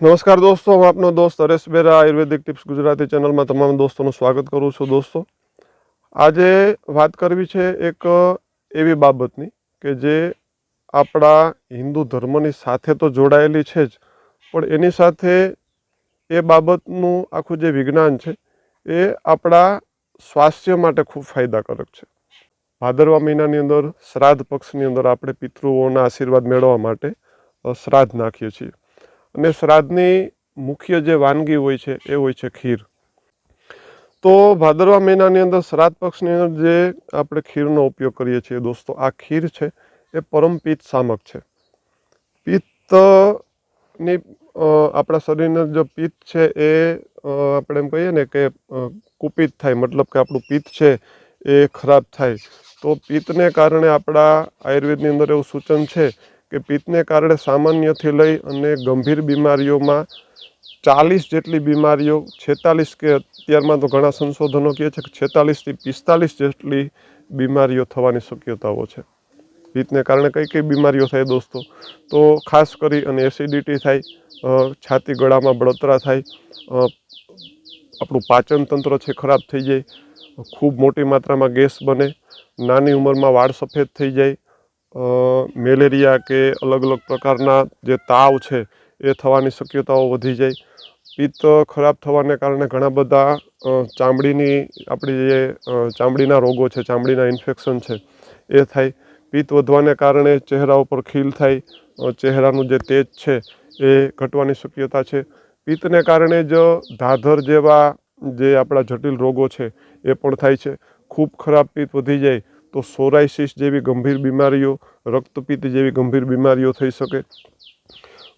નમસ્કાર દોસ્તો, હું આપનો દોસ્ત હરેશ બેરા, આયુર્વેદિક ટિપ્સ ગુજરાતી ચેનલમાં તમામ દોસ્તોનું સ્વાગત કરું છું. દોસ્તો, આજે વાત કરવી છે એક એવી બાબતની કે જે આપણા હિન્દુ ધર્મની સાથે તો જોડાયેલી છે જ, પણ એની સાથે એ બાબતનું આખું જે વિજ્ઞાન છે એ આપણા સ્વાસ્થ્ય માટે ખૂબ ફાયદાકારક છે. ભાદરવા મહિનાની અંદર શ્રાદ્ધ પક્ષની અંદર આપણે પિતૃઓના આશીર્વાદ મેળવવા માટે શ્રાદ્ધ નાખીએ છીએ. અને શ્રાદ્ધની મુખ્ય જે વાનગી હોય છે, એ હોય છે ખીર. તો ભાદરવા મહિનાની અંદર શ્રાદ્ધ પક્ષની અંદર જે આપણે ખીરનો ઉપયોગ કરીએ છીએ દોસ્તો, આ ખીર છે, એ પરમ પિત્ત શામક છે. પિત્તની આપણા શરીરની જો પિત્ત છે, એ આપણે એમ કહીએ ને કે કુપિત થાય, મતલબ કે આપણું પિત્ત છે, એ ખરાબ થાય. તો પિત્તને કારણે આપણા આયુર્વેદની અંદર એવું સૂચન છે કે પિત્તને કારણે સામાન્યથી લઈ અને ગંભીર બીમારીઓમાં ચાલીસ જેટલી બીમારીઓ, છેતાલીસ કે અત્યારમાં તો ઘણા સંશોધનો કહે છે કે છેતાલીસથી પિસ્તાલીસ જેટલી બીમારીઓ થવાની શક્યતાઓ છે. પિત્તને કારણે કઈ કઈ બીમારીઓ થાય દોસ્તો? તો ખાસ કરી અને એસિડિટી થાય છાતી ગળામાં બળતરા થાય આપણું પાચન તંત્ર છે ખરાબ થઈ જાય, ખૂબ મોટી માત્રામાં ગેસ બને, નાની ઉંમરમાં વાળ સફેદ થઈ જાય મેલેરિયા કે અલગ અલગ પ્રકારના જે તાવ છે એ થવાની શક્યતાઓ વધી જાય. પિત્ત ખરાબ થવાને કારણે ઘણા બધા ચામડીની આપણી જે ચામડીના રોગો છે, ચામડીના ઇન્ફેક્શન છે એ થાય. પિત્ત વધવાને કારણે ચહેરા ઉપર ખીલ થાય ચહેરાનું જે તેજ છે એ ઘટવાની શક્યતા છે. પિત્તને કારણે જ ધાધર જેવા જે આપણા જટિલ રોગો છે એ પણ થાય છે. ખૂબ ખરાબ પિત્ત વધી જાય તો સોરાઇસિસ જેવી ગંભીર બીમારીઓ, રક્તપિત્ત જેવી ગંભીર બીમારીઓ થઈ શકે.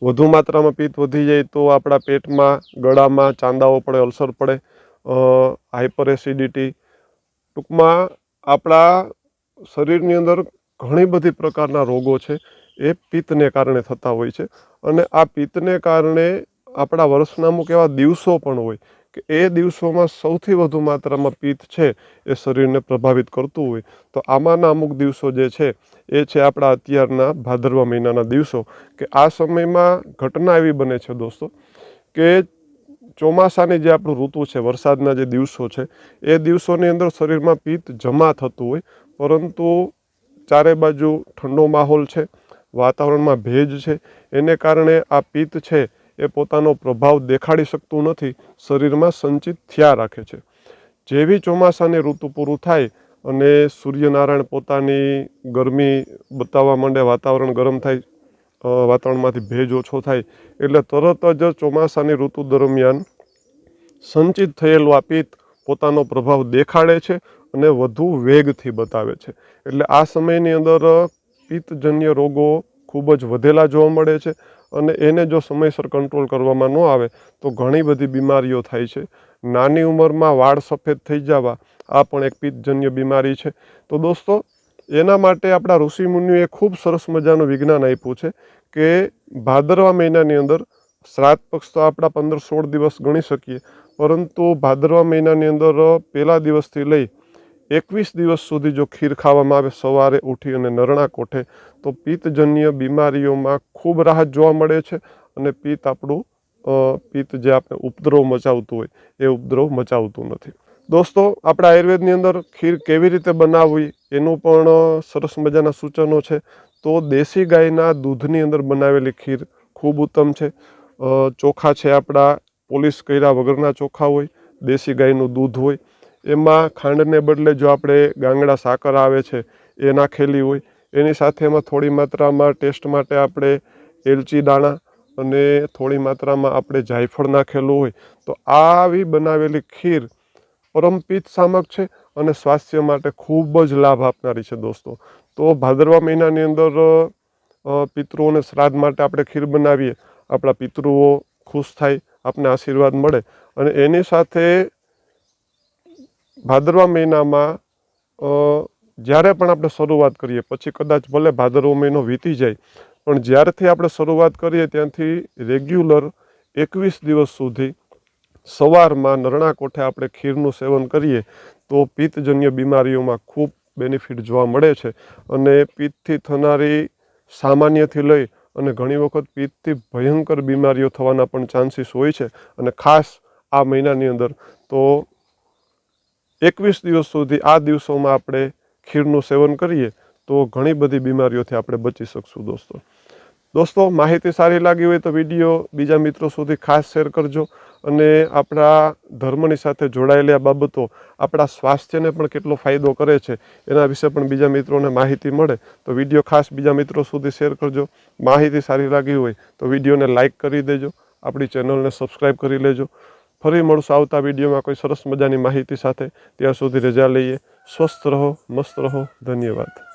વધુ માત્રામાં પિત્ત વધી જાય તો આપણા પેટમાં, ગળામાં, ચાંદાઓ પડે, અલ્સર પડે હાઇપર એસિડિટી. ટૂંકમાં આપણા શરીરની અંદર ઘણી બધી પ્રકારના રોગો છે, એ પિત્તને કારણે થતા હોય છે. અને આ પિત્તને કારણે આપણા વર્ષના અમુક એવા દિવસો પણ હોય કે એ દિવસોમાં સૌથી વધુ માત્રામાં પિત્ત છે એ શરીરને પ્રભાવિત કરતું હોય. તો આમાંના અમુક દિવસો જે છે, એ છે આપણા અત્યારના ભાદરવા મહિનાના દિવસો. કે આ સમયમાં ઘટના એવી બને છે દોસ્તો, કે ચોમાસાની જે આપણું ઋતુ છે, વરસાદના જે દિવસો છે, એ દિવસોની અંદર શરીરમાં પિત્ત જમા થતું હોય. પરંતુ ચારે બાજુ ઠંડો માહોલ છે, વાતાવરણમાં ભેજ છે. એને કારણે આ પિત્ત છે એ પોતાનો પ્રભાવ દેખાડી શકતું નથી, શરીરમાં સંચિત થયા રાખે છે. જેવી ચોમાસાની ઋતુ પૂરું થાય અને સૂર્યનારાયણ પોતાની ગરમી બતાવવા માંડે, વાતાવરણ ગરમ થાય વાતાવરણમાંથી ભેજ ઓછો થાય, એટલે તરત જ ચોમાસાની ઋતુ દરમિયાન સંચિત થયેલું આ પિત્ત પોતાનો પ્રભાવ દેખાડે છે અને વધુ વેગથી બતાવે છે. એટલે આ સમયની અંદર પિત્તજન્ય રોગો ખૂબ જ વધેલા જોવા મળે છે અને એને જો સમયસર કંટ્રોલ કરવામાં ન આવે, તો ઘણી બધી બીમારીઓ થાય છે. નાની ઉંમરમાં વાળ સફેદ થઈ જવા, આ પણ એક પિત્તજન્ય બીમારી છે. તો દોસ્તો, એના માટે આપણા ઋષિમુનિઓએ ખૂબ સરસ મજાનું વિજ્ઞાન આપ્યું છે કે ભાદરવા મહિનાની અંદર શ્રાદ્ધ પક્ષ તો આપણા પંદર સોળ દિવસ ગણી શકીએ, પરંતુ ભાદરવા મહિનાની અંદર પહેલા દિવસથી લઈ એકવીસ દિવસ સુધી જો ખીર ખાવામાં આવે, સવારે ઉઠી અને નરણા કોઠે, તો પિત્તજન્ય બીમારીઓમાં ખૂબ રાહત જોવા મળે છે અને પિત્ત આપણું પિત્ત જે આપણે ઉપદ્રવ મચાવતું હોય, એ ઉપદ્રવ મચાવતું નથી. દોસ્તો, આપણા આયુર્વેદની અંદર ખીર કેવી રીતે બનાવવી, એનું પણ સરસ મજાના સૂચનો છે. તો દેશી ગાયના દૂધની અંદર બનાવેલી ખીર ખૂબ ઉત્તમ છે. ચોખા છે આપણા, પોલિશ કર્યા વગરના ચોખા હોય, દેશી ગાયનું દૂધ હોય એમાં ખાંડને બદલે જો આપણે ગાંગડા સાકર આવે છે, એ નાખેલી હોય. એની સાથે એમાં થોડી માત્રામાં ટેસ્ટ માટે આપણે એલચી દાણા અને થોડી માત્રામાં આપણે જાયફળ નાખેલું હોય. તો આવી બનાવેલી ખીર પરમપિત શામક છે અને સ્વાસ્થ્ય માટે ખૂબ જ લાભ આપનારી છે દોસ્તો. તો ભાદરવા મહિનાની અંદર પિતૃઓને શ્રાદ્ધ માટે આપણે ખીર બનાવીએ. આપણા પિતૃઓ ખુશ થાય, આપને આશીર્વાદ મળે અને એની સાથે ભાદરવા મહિનામાં જ્યારે પણ આપણે શરૂઆત કરીએ, પછી કદાચ ભલે ભાદરવો મહિનો વીતી જાય, પણ જ્યારથી આપણે શરૂઆત કરીએ ત્યાંથી રેગ્યુલર એકવીસ દિવસ સુધી સવારમાં નરણા કોઠે આપણે ખીરનું સેવન કરીએ, તો પિત્તજન્ય બીમારીઓમાં ખૂબ બેનિફિટ જોવા મળે છે. અને પિત્તથી થનારી સામાન્યથી લઈ અને ઘણી વખત પિત્તથી ભયંકર બીમારીઓ થવાના પણ ચાન્સીસ હોય છે. અને ખાસ આ મહિનાની અંદર તો એકવીસ દિવસ સુધી આ દિવસોમાં આપણે ખીરનું સેવન કરીએ તો ઘણી બધી બીમારીઓથી આપણે બચી શકશું દોસ્તો. દોસ્તો, માહિતી સારી લાગી હોય તો વીડિયો બીજા મિત્રો સુધી ખાસ શેર કરજો અને આપણા ધર્મની સાથે જોડાયેલી આ બાબતો આપણા સ્વાસ્થ્યને પણ કેટલો ફાયદો કરે છે એના વિશે પણ બીજા મિત્રોને માહિતી મળે તો વીડિયો ખાસ બીજા મિત્રો સુધી શેર કરજો. માહિતી સારી લાગી હોય તો વિડીયોને લાઇક કરી દેજો. આપણી ચેનલને સબસ્ક્રાઈબ કરી લેજો. ફરી મળશું આવતા વિડીયોમાં કોઈ સરસ મજાની માહિતી સાથે. ત્યાં સુધી રજા લઈએ. સ્વસ્થ રહો, મસ્ત રહો. ધન્યવાદ.